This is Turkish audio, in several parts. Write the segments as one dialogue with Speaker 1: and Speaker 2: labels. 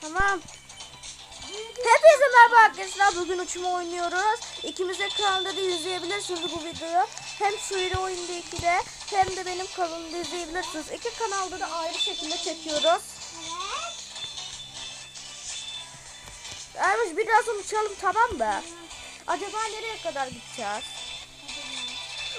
Speaker 1: Tamam. Hepinize merhaba arkadaşlar. Bugün uçma oynuyoruz. İkimiz de kanalda da izleyebilirsiniz bu videoyu. Hem Şuiri Oyunda 2'de hem de benim kanalımda izleyebilirsiniz. İki kanalda da ayrı şekilde çekiyoruz. Ermiş birazdan uçalım tamam mı? Acaba nereye kadar gideceğiz?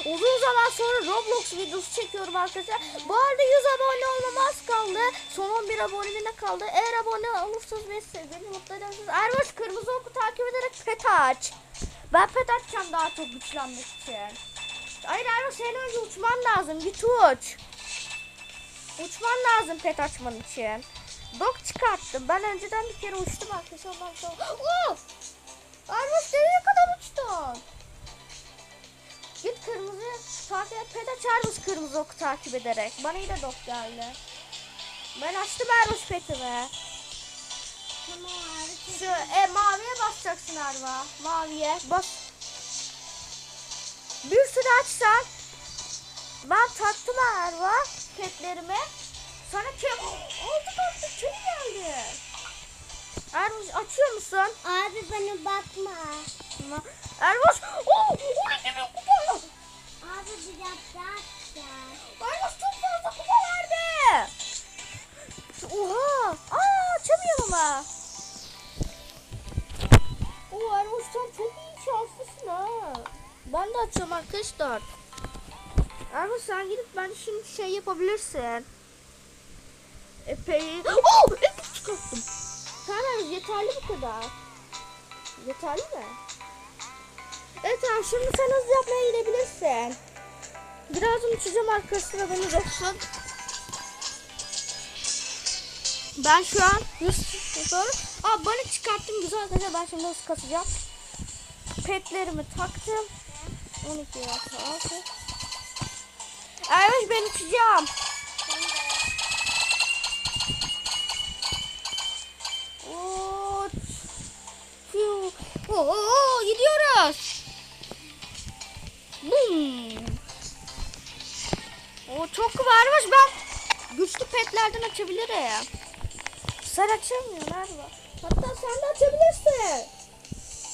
Speaker 1: Uzun zaman sonra Roblox videosu çekiyorum arkadaşlar. Bu arada 100 abone olmam az kaldı. Son 11 aboneliğine kaldı. Eğer abone olursanız beni, beni mutlu edersiniz. Erbaş kırmızı oku takip ederek pet aç. Ben pet açacağım daha çok güçlenmek için. Hayır Erbaş sen önce uçman lazım. Git uç. Uçman lazım pet açman için. Dok çıkarttım. Ben önceden bir kere uçtum arkadaşlar. Ondan sonra... Of! Erbaş nereye kadar uçtun? Git kırmızı takip et pet açar mısın kırmızı oku takip ederek? Bana yine dok geldi. Ben açtım Erbaş petimi. Şu e, maviye basacaksın Erva. Maviye bas. Bir sürü açsan. Ben taktım Erva petlerimi. Sana kim? Oldu baktı kim geldi? Erbaş açıyor musun?
Speaker 2: Abi bana bakma.
Speaker 1: Tamam. Erbaş. Oh, 12 bin kupa.
Speaker 2: Abi daha açacağım.
Speaker 1: Erbaş çok fazla kupa verdi. Oha. Aa açamıyorum ama. Oo Erbaş sen çok iyi şanslısın ha. Ben de açıyorum arkadaşlar. Erbaş sen gidip ben şimdi şey yapabilirsin. Epey. Oh! Epey çıkarttım. Tamam yeterli bu kadar. Yeterli mi? Evet tamam şimdi sen hızlı yapmaya gidebilirsin. Birazdan uçacağım arkadaşlar haberiniz olsun. Ben şu an hız sonra Aa bana çıkarttım güzel arkadaşlar ben şimdi hız kasacağım. Petlerimi taktım. 12 yaptı altı. Evet ben uçacağım. Uç. Oo, gidiyoruz. Bum. O çok varmış ben güçlü petlerden açabilirim. Sen açamıyorsun Erva. Hatta sen de açabilirsin.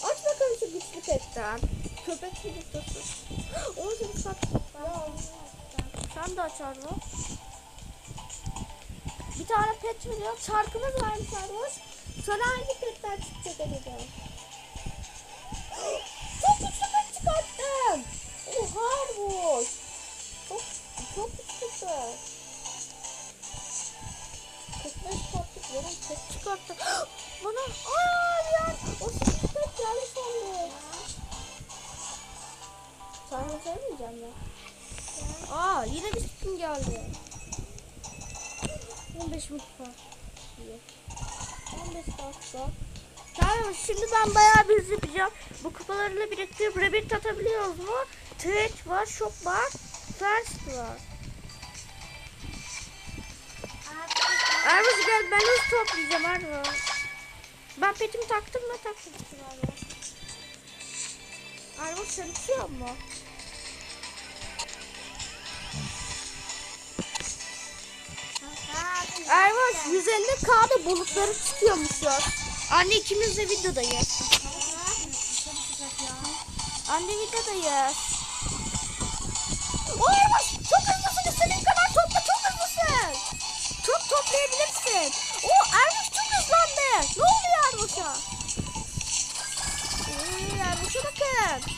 Speaker 1: Aç bakalım şu güçlü petten. Köpek gibi tutsun. Onu seni sattım. Sen de aç Erva. Bir tane pet veriyor. Çarkımız varmış Erva. Sana hangi petler çıkacak acaba? Oha bu. Çok, çok güçlü. 45 patlık yarım pet çıkarttı. Bana aa ya o 8 pet geldi sandım. Sana söylemeyeceğim ya. Aa yine bir skin geldi. 15 minut var. İyi. 15 dakika. Tamam şimdi ben bayağı bir hız yapacağım. Bu kupalarla birlikte rabbit atabiliyoruz mu? Twitch var, shop var, first var. Ermiş gel ben hız toplayacağım Ermiş. Ben petimi taktım mı? Taktım. Ermiş sen uçuyor mu? Ermiş 150 K'da bulutları çıkıyormuş ya. Anne ikimiz de videodayız. Anne videodayız. Ermiş çok hızlısın istediğin kadar topla çok hızlısın. Çok toplayabilirsin. O Ermiş çok hızlandı. Ne oluyor Ermiş'a? Ee, Ermiş'e bakın.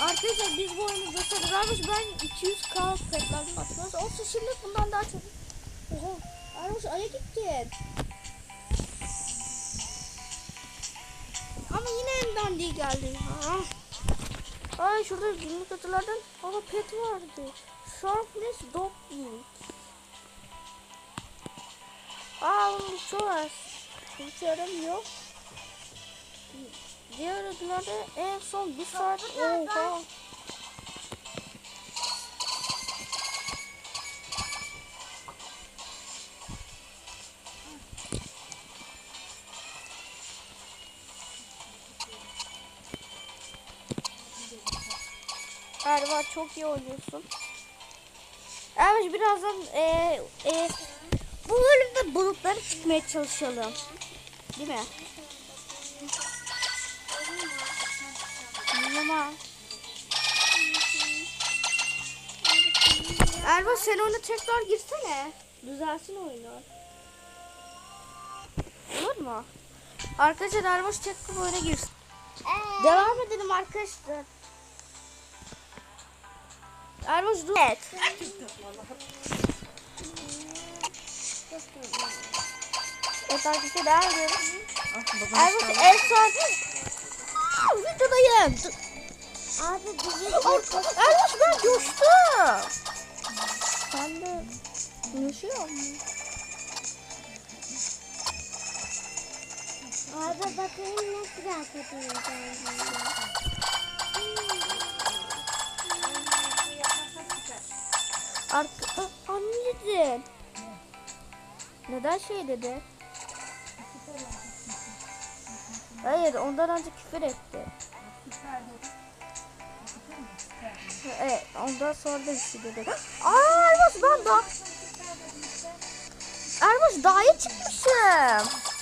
Speaker 1: Arkadaşlar biz bu oyunu gösteriyoruz. Ben 200k petlerden atıyoruz. Olsun şimdi bundan daha çok. Oha. Ermiş aya gittin. Ama yine en dandiği geldi. Ha. Ay şurada günlük hatırlardan ama pet vardı. Sharpness Dog Wing. Aa bunu çok az. Hiç yaramıyor. Diğer ödüllerde en son bir saat oha. Erva çok iyi oynuyorsun. Evet birazdan e, e, çıkmaya çalışalım. Değil mi? Ama Erva sen oyuna tekrar girsene. Düzelsin oyunu. Olur mu? Arkadaşlar Ervaş tekrar oyuna girsin. Devam edelim arkadaşlar. Ervaş dur. Evet. Evet arkadaşlar devam ediyoruz. Ervaş en son... Videodayım.
Speaker 2: Abi bizi
Speaker 1: Ervaş ben coştum. Sen de coşuyor musun?
Speaker 2: Abi bakayım nasıl rahat ediyoruz.
Speaker 1: Arka... Aa, Anneciğim. Neden şey dedi? Hayır ondan önce küfür etti. Evet ondan sonra da bir şey dedi. Aa Erbaş ben da. Erbaş dağa çıkmışım.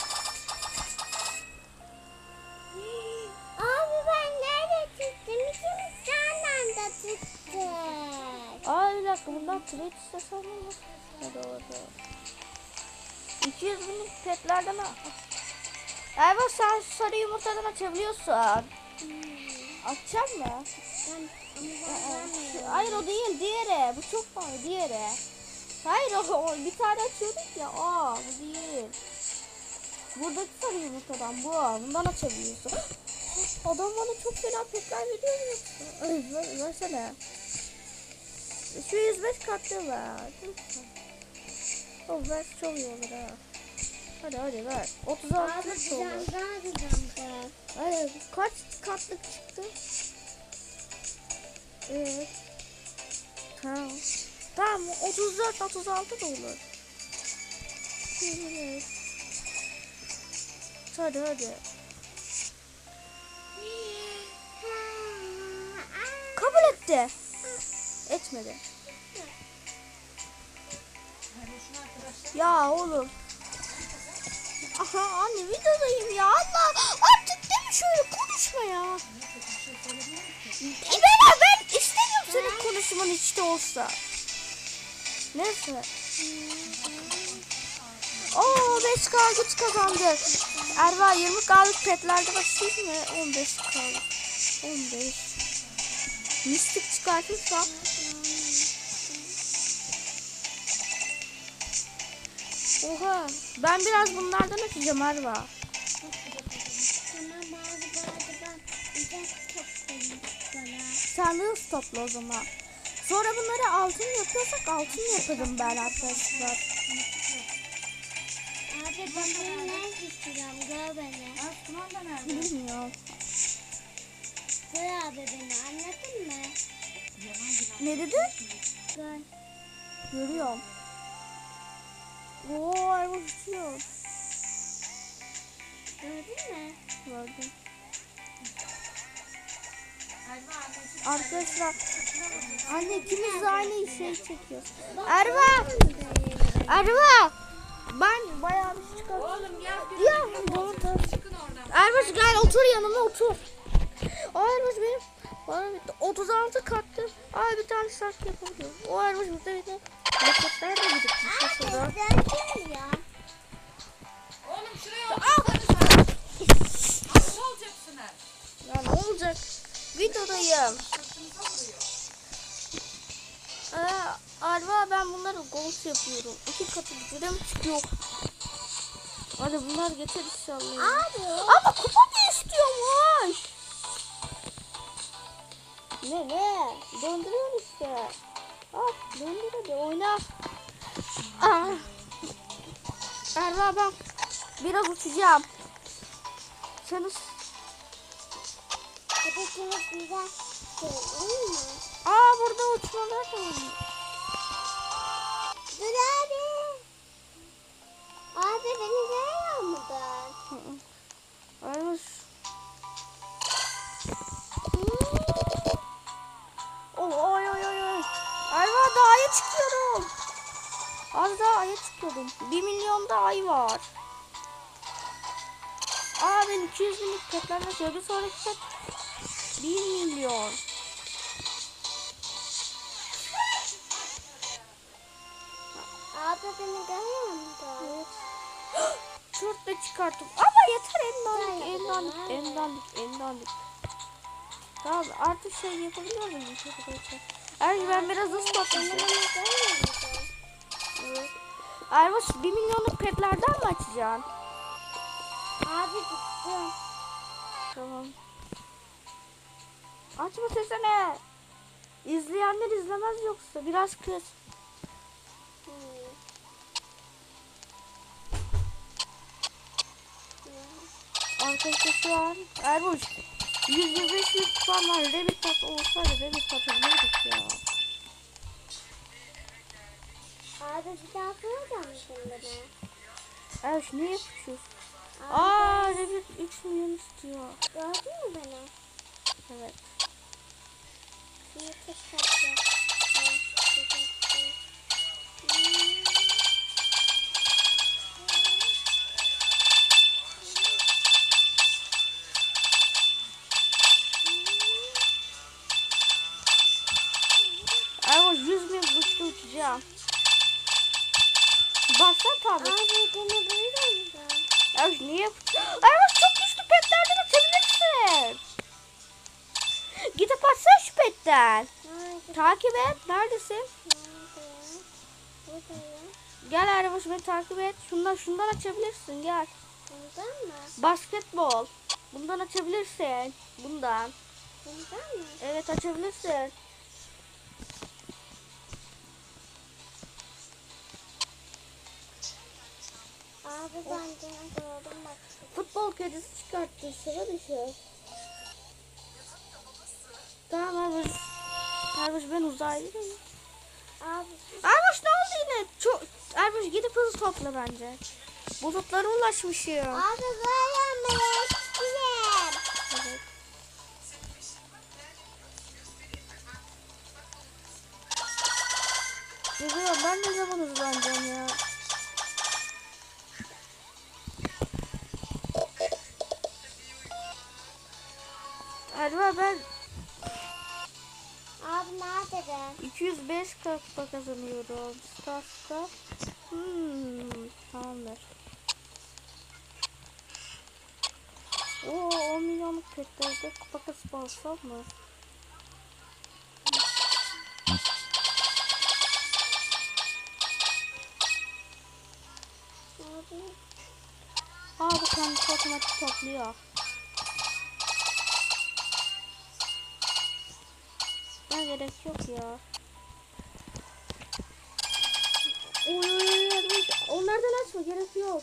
Speaker 1: Dakika bundan trade istesem mi? Ha, doğru. 200 binlik petlerden al. Erbaş sen sarı yumurtadan açabiliyorsun. Açacak mı?
Speaker 2: Ben, ben.
Speaker 1: Hayır o değil diğeri. Bu çok pahalı diğeri. Hayır o, o bir tane açıyorduk ya. Aa bu değil. Buradaki sarı yumurtadan bu. Bundan açabiliyorsun. Adam bana çok fena petler veriyor? Ay, ver, versene. Şu 105 kartı ver. O ver çok iyi olur ha. Hadi hadi ver. 36
Speaker 2: Abi
Speaker 1: olur? Hayır kaç katlık çıktı? Evet. Tamam. Tamam 34 36 da olur. Evet. Hadi hadi. Kabul etti. Etmedi. Ya oğlum. Aha anne videodayım ya. Allah artık deme şöyle konuşma ya. Ben, ben istemiyorum senin konuşman hiç de olsa. Neyse. Oo 5K güç kazandık. Erva 20K'lık petlerde başlayayım mı? 15K. 15. Mistik çıkartırsam. Oha. Ben biraz bunlardan
Speaker 2: toplayayım sana.
Speaker 1: Sen de hız topla o zaman. Sonra bunları altın yapıyorsak altın yaparım ben arkadaşlar.
Speaker 2: Abi ben bunu nerede tutacağım? Gör beni.
Speaker 1: Bilmiyorum.
Speaker 2: Gör abi beni anladın mı?
Speaker 1: Ne dedi?
Speaker 2: Gör.
Speaker 1: Görüyorum. Oo araba uçuyor.
Speaker 2: Gördün mü?
Speaker 1: Gördüm. Arkadaşlar anne ikimiz de aynı şeyi çekiyoruz. Erva! Erva! Ben bayağı bir şey çıkarttım.
Speaker 3: Oğlum ya
Speaker 1: Ya. Erbaş gel otur yanıma otur. Erbaş benim. Bana bitti. 36 kattı. Aa bir tane saç yapabiliyorum. O Erbaş burada bir de. Hareketler de gidip bir şey
Speaker 2: gördün ya.
Speaker 3: Oğlum şuraya otursanıza. Hasta olacaksınız.
Speaker 1: Ya ne olacak? Videodayım. Aa, Arva ben bunları ghost yapıyorum. İki katı gücüm çıkıyor. Hadi bunlar geçer inşallah.
Speaker 2: Abi.
Speaker 1: Ama kupa Ne ne? Döndürüyor işte. Ah döndür hadi oyna. Ah. Erva ben biraz uçacağım. Sen uç.
Speaker 2: Kapatınız güzel. Şey, olur mu?
Speaker 1: Aa burada uçmalar da var.
Speaker 2: Dur abi. Abi beni görüyor musun?
Speaker 1: Erva Erva dağa çıkıyorum. Az daha aya çıkıyordum. 1 milyonda ay var. Aa ben 200 binlik petler nasıl? Bir sonraki pet 1 milyon.
Speaker 2: Abi beni görüyor musun?
Speaker 1: Evet. Şort da çıkarttım. Ama yeter en dandik, en dandik, en dandik, en dandik. Tamam artık şey yapabiliyor muyum? Ay ben biraz hız
Speaker 2: Beni
Speaker 1: toplayacağım.
Speaker 2: beni görüyor musun?
Speaker 1: Evet. Erbaş 1 milyonluk petlerden mi açacaksın?
Speaker 2: Abi gittim.
Speaker 1: Tamam. Açma sesini. İzleyenler izlemez yoksa biraz kız.
Speaker 2: Hmm.
Speaker 1: Arkadaşlar şu an Erboş 125 bin kupam var. Revit pat olsaydı Revit patabilirdik ya.
Speaker 2: Abi bir daha soracağım mısın bana?
Speaker 1: Erboş ne yapıyorsun? Aa Revit 3 milyon istiyor.
Speaker 2: gördün mü beni?
Speaker 1: Evet.
Speaker 2: Şimdi tek
Speaker 1: uçacağım. Bassan tabi.
Speaker 2: Abi beni duyuyor musun?
Speaker 1: Erboş niye? Erboş çok güçlü petlerden açabilirsin. Gidip açsana şu petten. Takip et. Neredesin? Gel Erboş beni takip et. Şundan şundan açabilirsin gel.
Speaker 2: Bundan mı?
Speaker 1: Basketbol. Bundan açabilirsin. Bundan.
Speaker 2: Bundan mı?
Speaker 1: Evet açabilirsin.
Speaker 2: Abi ben gene gördüm bak.
Speaker 1: Futbol kedisi çıkarttı. Sıra dışı. Tamam Erboş. Erboş ben uzaylıyım.
Speaker 2: Abi
Speaker 1: Erboş ne oldu yine? Çok... Erboş gidip hızlı topla bence. Bulutlara ulaşmışım.
Speaker 2: Abi böyle mi?
Speaker 1: Evet. Geliyorum ben ne zaman hızlanacağım ya? 205 kapta kazanıyorum. Stars'ta. Hmm, tamamdır. Oo 10 milyonluk petlerde kupa kasıp alsam mı? Aa bu kendisi otomatik topluyor. Ne gerek yok ya. Oy. Onlardan açma gerek yok.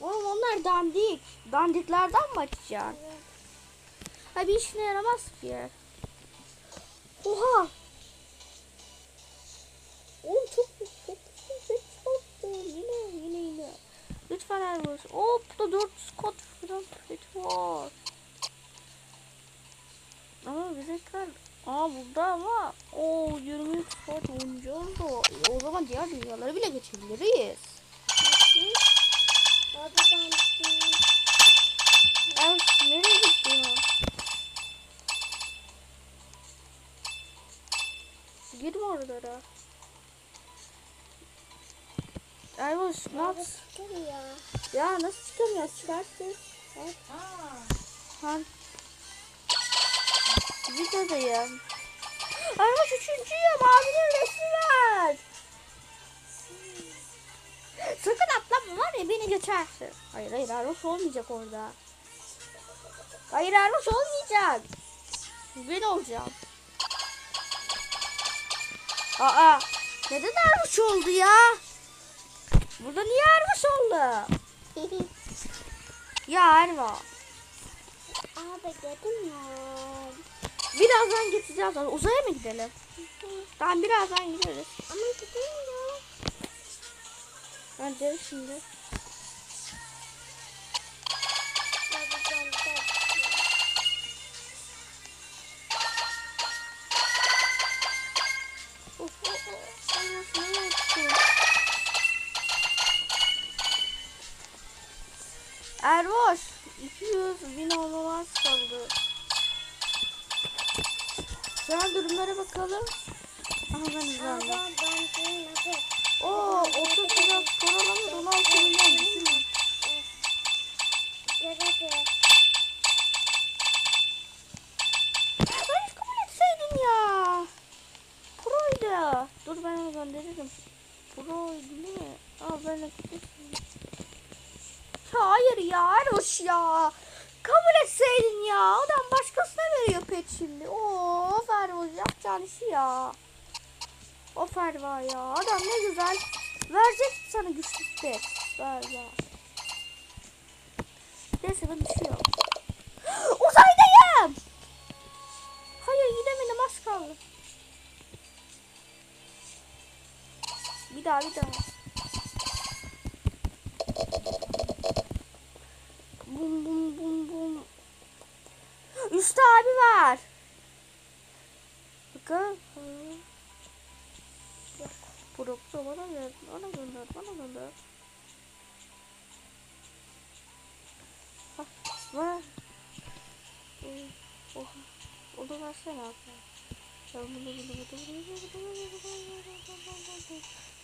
Speaker 1: Oğlum onlar dandik. Dandiklerden mi açacaksın?
Speaker 2: evet.
Speaker 1: Ha bir işine yaramaz ki. Oha. Oğlum çok çok çok çok yine yine yine. Lütfen Erboş. Hop da 400 kod falan pet kal. Aa burada ama o 23 kod oynayacağız da. E, o zaman diğer dünyalara bile geçebiliriz.
Speaker 2: Gittim.
Speaker 1: Erboş nereye ya? Girme oralara.
Speaker 2: Abi
Speaker 1: yapsın?
Speaker 2: çıkıyor.
Speaker 1: Ya nasıl çıkamıyoruz? Çıkarsın.
Speaker 3: Aa,
Speaker 1: Han. Videodayım. Erboş üçüncüyüm. Abinin resmi ver. Sakın atlama var ya beni geçersin. Hayır hayır Erboş olmayacak orada. Hayır Erboş olmayacak. Ben olacağım. Aa neden Erboş oldu ya? Burada niye Erboş oldu? Ya Erva.
Speaker 2: Abi dedim ya.
Speaker 1: Birazdan gideceğiz. Uzaya mı gidelim? Tamam birazdan gideriz.
Speaker 2: Ama gidemiyor.
Speaker 1: Ben de şimdi. Gönderirim. Pro'ydu değil mi? Aa ben hayır ya Eroş ya. Kabul etseydin ya. Adam başkasına veriyor pet şimdi. Of Eroş yapacağın işi ya. Of Erva ya. Adam ne güzel. Verecek sana güçlü pet. Ver ver. Neyse ben düşüyorum. Uzaydayım. Hayır gidemedim az kaldı. Bir daha bir daha. Bum bum bum bum. Üstte abi var. Bakın. Yok. Brokta bana ver. Bana gönder. Bana gönder. Hah. Ee, Oha. Onu versene abi. Ben bunu bunu bunu bunu bunu bunu O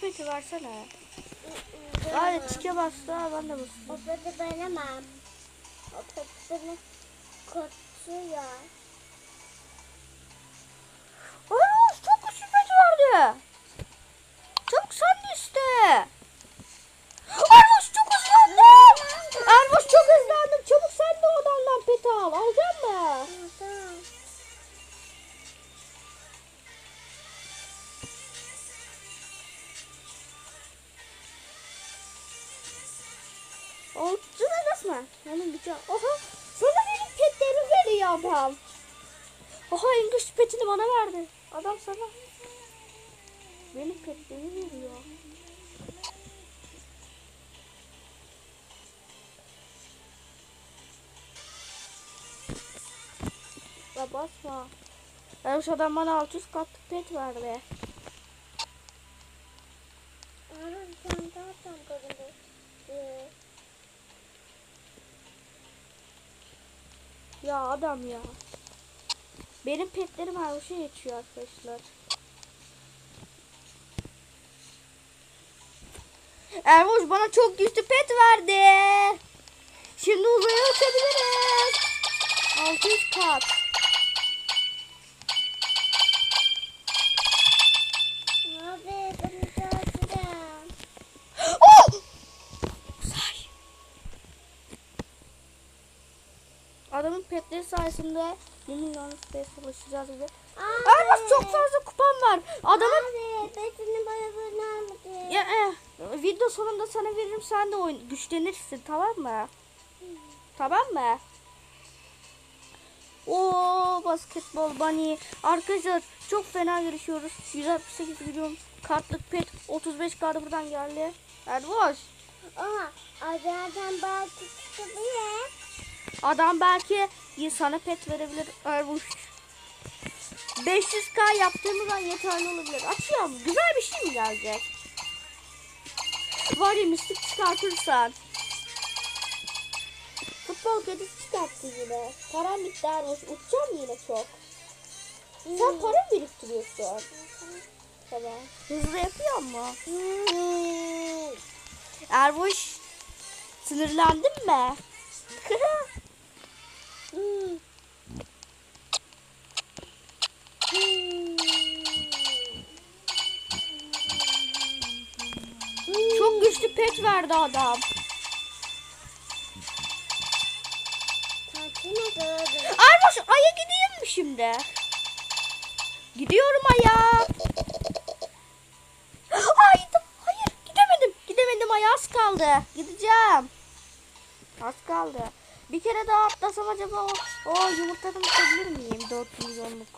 Speaker 1: peki versene. Hadi çike bastı ha, ben de
Speaker 2: O
Speaker 1: bastım.
Speaker 2: peti benemem. O peti beni ya.
Speaker 1: Ay çok pet vardı. Çok sen de iste. Pet al. Alacak mı?
Speaker 2: Tamam.
Speaker 1: Oldu da resmen. Onun can- Oha. Sana benim petlerimi veriyor adam. Oha en güçlü petini bana verdi. Adam sana. Benim petlerimi veriyor. Basma. Ermiş adam bana 600 katlık pet verdi.
Speaker 2: Daha. Ee,
Speaker 1: Ya adam ya. Benim petlerim her şey geçiyor arkadaşlar. Ermuş bana çok güçlü pet verdi. Şimdi uzaya uçabiliriz. 600 kat.
Speaker 2: Abi beni gördüm.
Speaker 1: Oh! Say. Adamın petleri sayesinde 1 milyon space ulaşacağız gibi. Ermuş çok fazla kupam var. Adamın
Speaker 2: Abi petini bana vermedi.
Speaker 1: Ya, eh, video sonunda sana veririm sen de oyun güçlenirsin tamam mı? Tamam mı? Oo basketbol bunny. Arkadaşlar çok fena yarışıyoruz. 168 milyon kartlık pet 35 kartı buradan geldi. Erboş.
Speaker 2: Aha, zaten belki çıkabilir.
Speaker 1: Adam belki sana pet verebilir. Erboş. 500k yaptığımız an yeterli olabilir. Açıyorum. Güzel bir şey mi gelecek? Var ya mistik çıkartırsan. Futbol kedisi çıkarttı yine. Param bitti Erboş. Uçacağım yine çok. Sen para biriktiriyorsun? Tamam. Hızlı yapıyor mu? Erboş. Sinirlendin mi? Çok güçlü pet verdi adam. Erboş aya gideyim mi şimdi? Gidiyorum aya. Ay, hayır gidemedim. Gidemedim aya az kaldı. Gideceğim. Az kaldı. Bir kere daha atlasam acaba o, o yumurtadan atabilir miyim? 4 milyonluk.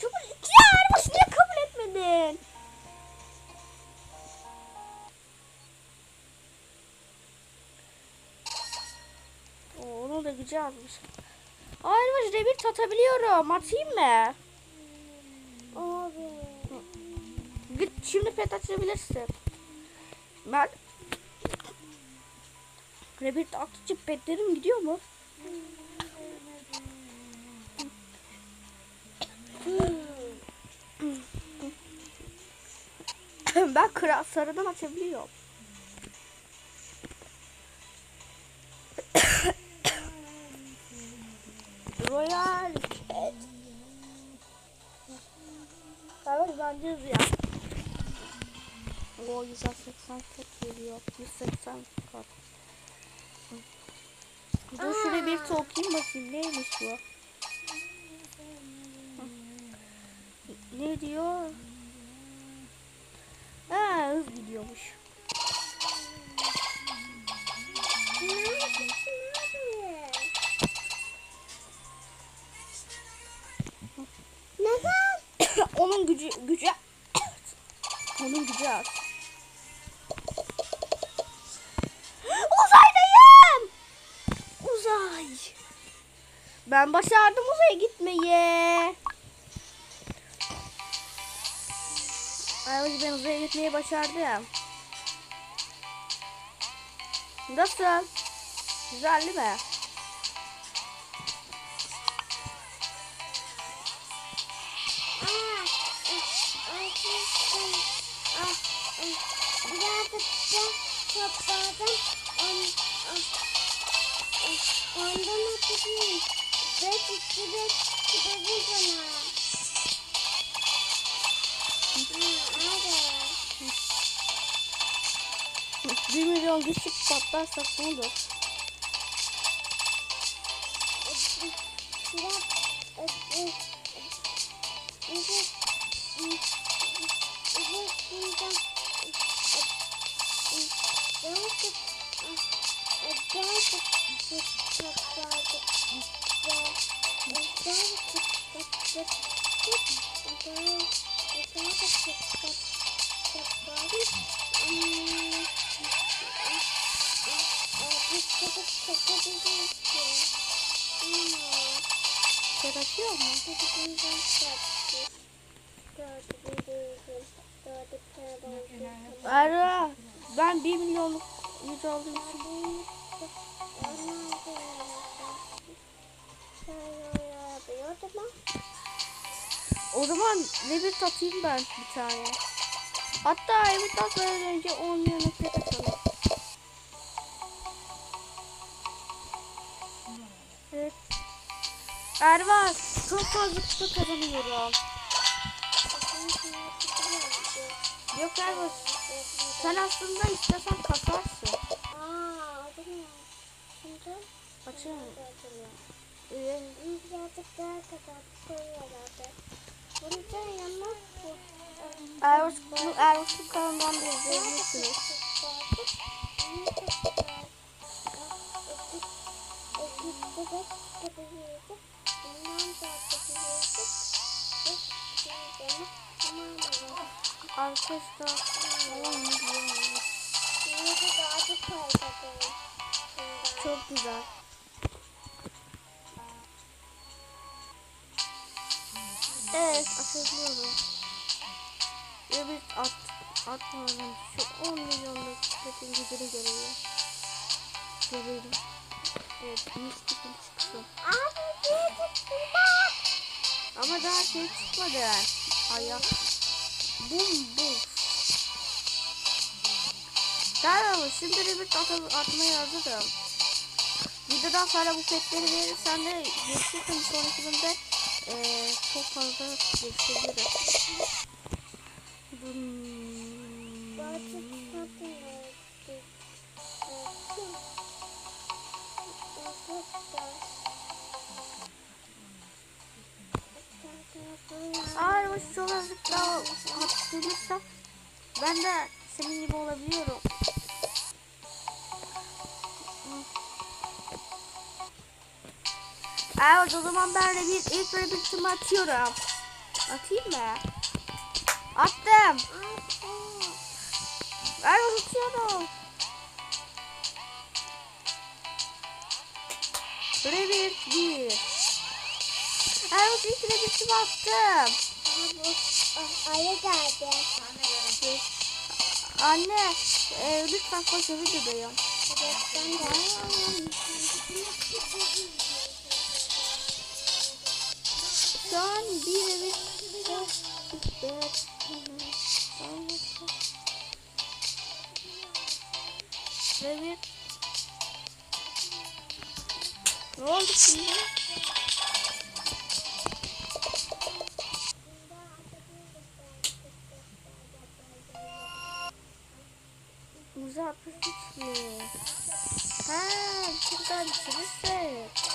Speaker 1: Çok ya Erboş niye kabul etmedin? Gücü azmış. Ayrıca demir atabiliyorum. Atayım mı?
Speaker 2: Abi.
Speaker 1: Git şimdi pet açabilirsin. Ben Rabbit attıkça petlerim gidiyor mu? ben kral sarıdan açabiliyorum. Royal. Evet bence hızlı ya. O 180 kat geliyor. 180 kat. Dur şuraya bir okuyayım bakayım neymiş bu. Ne diyor? Ha hız gidiyormuş. Onun gücü gücü onun gücü az. Uzaydayım. Uzay. Ben başardım uzaya gitmeyi. Ay ben uzaya gitmeyi başardım. Nasıl? Güzel değil mi? 1 milyon güçlük patlarsak ne olur?
Speaker 2: Biraz
Speaker 1: Yaratıyor mu? Ara ben 1 milyonluk yüz için o zaman Rabbit atayım ben bir tane. Hatta Rabbit atmadan önce 10 milyonluk pet Erva çok fazla kutu kazanıyorum. Yok Erva sen aslında istesen kasarsın. Açayım. Ee,
Speaker 2: Birazcık daha kadar koyuyorlardı. Bunun yanına bu.
Speaker 1: Erva bu Erva Su kanalından da izleyebilirsiniz. Arkadaşlar. Aman diyeyim. Çok güzel. Evet açabiliyorum. Ve biz at, atmadan şu 10 milyonluk setin gücünü görelim. Görelim. Evet mistik çıksın. Ama daha şey çıkmadı. Ayak. Bum bum. Tamam şimdi bir at atmaya hazırım. Videodan sonra bu petleri verirsen de bir sonraki bölümde eee çok fazla görüşebiliriz. Hmm. Eğer o şu birazcık daha hafiflenirsem ben de senin gibi olabiliyorum. Evet o zaman ben de bir ilk replikimi atıyorum. Atayım mı? Attım. Evet atıyorum. Rebirth 1 Ay o üstüne bir su bastım.
Speaker 2: Anne geldi.
Speaker 3: Anne
Speaker 1: e, lütfen koş evi gidiyorum.
Speaker 2: Evet ben de.
Speaker 1: Şu bir evi Evet. Ne oldu şimdi? Güzel bir mi? Ha, şuradan bitirirsek. Arkadaşlar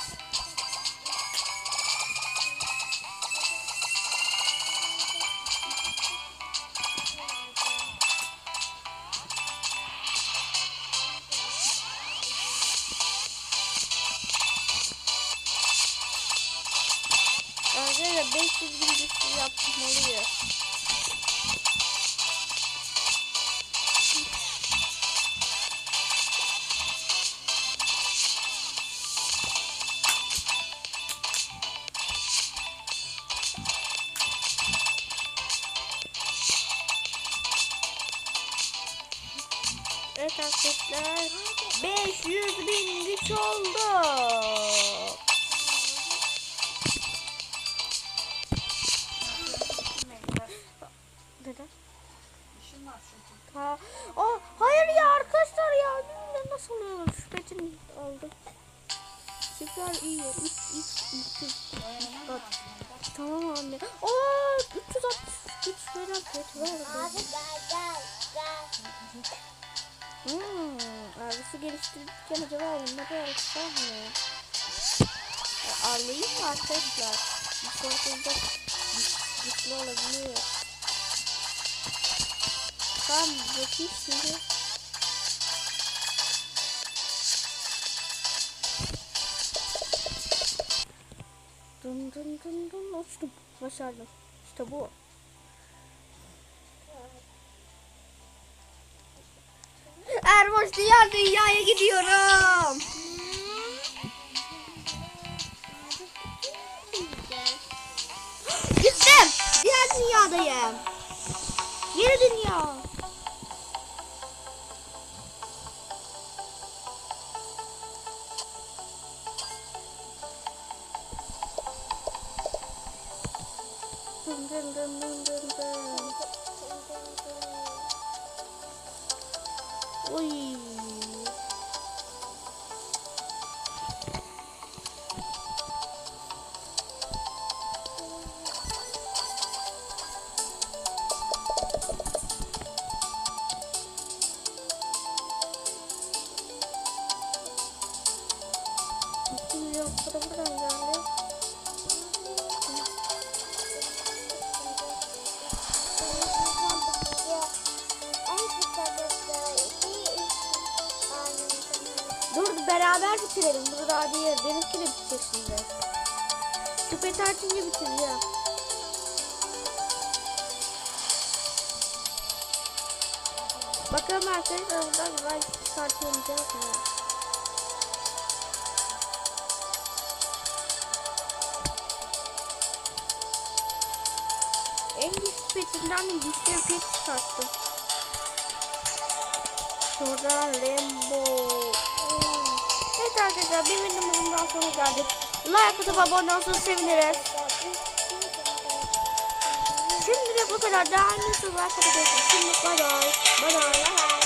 Speaker 1: 500 bin oldu. Ha, Aa, hayır ya arkadaşlar ya nasıl oluyor şüphetim oldu. Süper iyi. 3 3 geliştirirken acaba onları arasam mı? E, Ağlayayım mı arkadaşlar? Bir sonrasında güçlü olabilir. Tamam bakayım şimdi. Dın dın dın dın uçtum. Başardım. İşte bu. Diğer dünyaya gidiyorum. Gittim. Diğer dünyadayım. Yeni dünya. Beraber bitirelim. Dur daha değil. Benimki de bitecek şimdi. Küpet açınca bitireceğim. Bakalım arkadaşlar buradan güzel çıkartılacak mı? En güçlü petinden de güçlü bir pet çıkarttım. Sonra Rainbow. Evet arkadaşlar bir videomuzun daha sonuna geldik. Like atıp abone olsun seviniriz. Şimdi de bu kadar. Daha annesi var arkadaşlar. Şimdi bay bay. Bay bay.